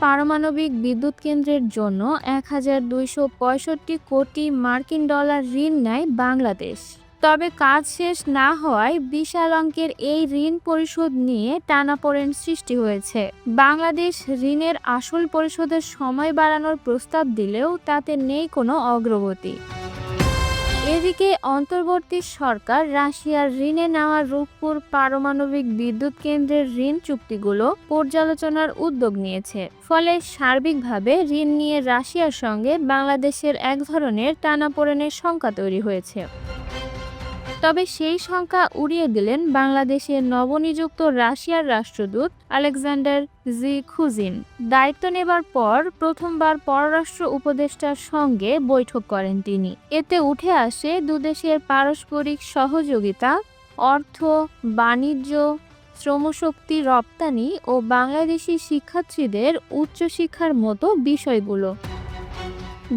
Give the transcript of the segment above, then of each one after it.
পারমাণবিক বিদ্যুৎ কেন্দ্রের জন্য এক হাজার দুইশো পঁয়ষট্টি কোটি মার্কিন ডলার ঋণ নেয় বাংলাদেশ। তবে কাজ শেষ না হওয়ায় বিশাল অঙ্কের এই ঋণ পরিশোধ নিয়ে টানাপোড়েন সৃষ্টি হয়েছে। বাংলাদেশ ঋণের আসল পরিশোধের সময় বাড়ানোর প্রস্তাব দিলেও তাতে নেই কোনো অগ্রগতি। এদিকে অন্তর্বর্তী সরকার রাশিয়ার ঋণে নেওয়া রূপপুর পারমাণবিক বিদ্যুৎ কেন্দ্রের ঋণ চুক্তিগুলো পর্যালোচনার উদ্যোগ নিয়েছে। ফলে সার্বিকভাবে ঋণ নিয়ে রাশিয়ার সঙ্গে বাংলাদেশের এক ধরনের টানাপোড়েনের শঙ্কা তৈরি হয়েছে। তবে সেই শঙ্কা উড়িয়ে দিলেন বাংলাদেশের নবনিযুক্ত রাশিয়ার রাষ্ট্রদূত আলেকজান্ডার জি খুজিন দায়িত্ব নেবার পর প্রথমবার পররাষ্ট্র উপদেষ্টার সঙ্গে বৈঠক করেন তিনি। এতে উঠে আসে দুদেশের পারস্পরিক সহযোগিতা, অর্থ, বাণিজ্য, শ্রমশক্তি রপ্তানি ও বাংলাদেশি শিক্ষার্থীদের উচ্চশিক্ষার মতো বিষয়গুলো।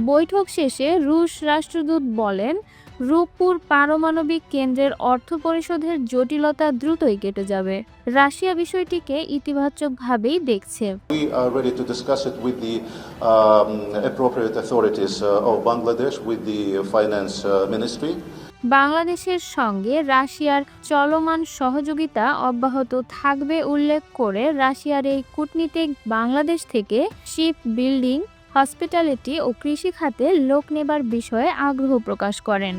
বৈঠক শেষে রুশ রাষ্ট্রদূত বলেন রূপপুর পারমাণবিক কেন্দ্রের অর্থ পরিশোধের জটিলতা দ্রুতই কেটে যাবে রাশিয়া বিষয়টিকে ইতিবাচকভাবেই দেখছে We are ready to discuss it with the um, appropriate authorities uh, of Bangladesh, with the finance uh, ministry. বাংলাদেশের সঙ্গে রাশিয়ার চলমান সহযোগিতা অব্যাহত থাকবে উল্লেখ করে রাশিয়ার এই কূটনীতিক বাংলাদেশ থেকে শিপ বিল্ডিং হসপিটালিটি ও কৃষি খাতে লোক নেবার বিষয়ে আগ্রহ প্রকাশ করেন।